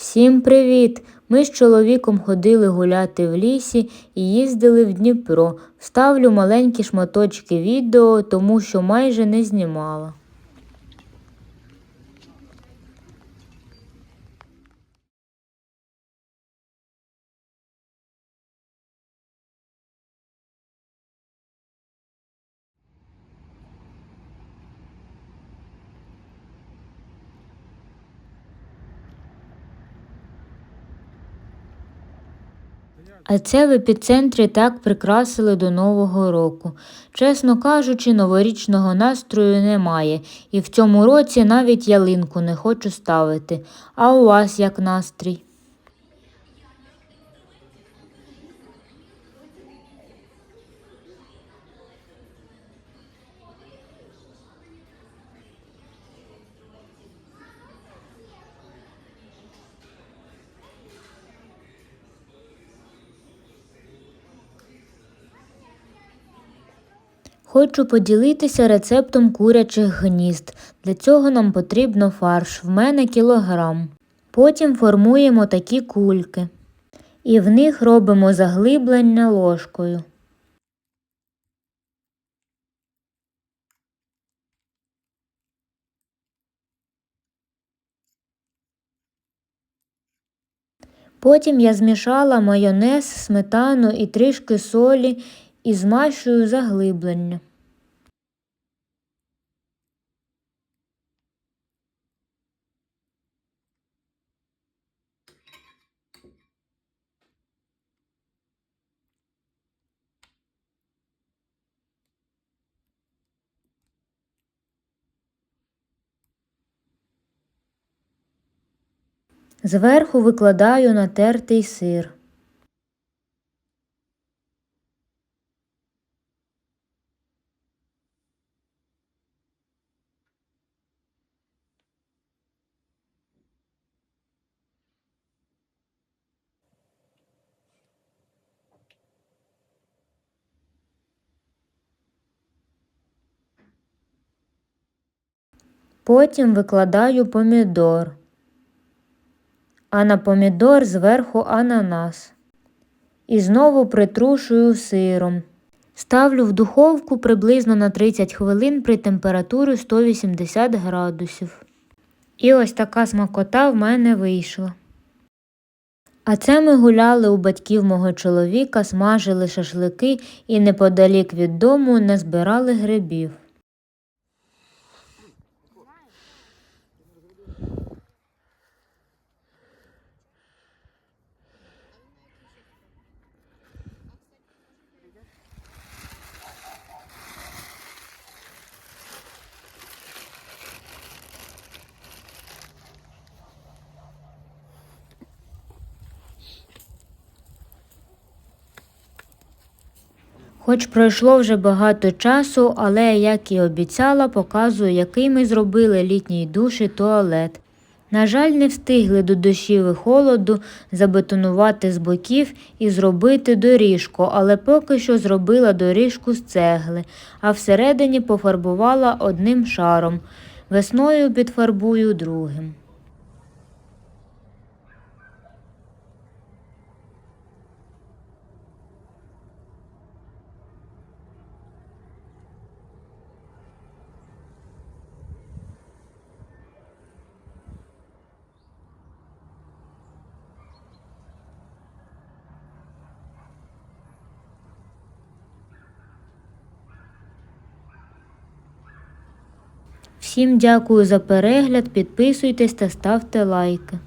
Всім привіт! Ми з чоловіком ходили гуляти в лісі і їздили в Дніпро. Вставлю маленькі шматочки відео, тому що майже не знімала. А це в епіцентрі так прикрасили до Нового року. Чесно кажучи, новорічного настрою немає, і в цьому році навіть ялинку не хочу ставити. А у вас як настрій? Хочу поділитися рецептом курячих гнізд. Для цього нам потрібно фарш, в мене кілограм. Потім формуємо такі кульки. І в них робимо заглиблення ложкою. Потім я змішала майонез, сметану і трішки солі і змащую заглиблення. Зверху викладаю натертий сир. Потім викладаю помідор, а на помідор зверху ананас. І знову притрушую сиром. Ставлю в духовку приблизно на 30 хвилин при температурі 180 градусів. І ось така смакота в мене вийшла. А це ми гуляли у батьків мого чоловіка, смажили шашлики і неподалік від дому не збирали грибів. Хоч пройшло вже багато часу, але, як і обіцяла, показую, який ми зробили літній душ і туалет. На жаль, не встигли до дощів і холоду забетонувати з боків і зробити доріжку, але поки що зробила доріжку з цегли, а всередині пофарбувала одним шаром. Весною підфарбую другим. Всім дякую за перегляд, підписуйтесь та ставте лайки.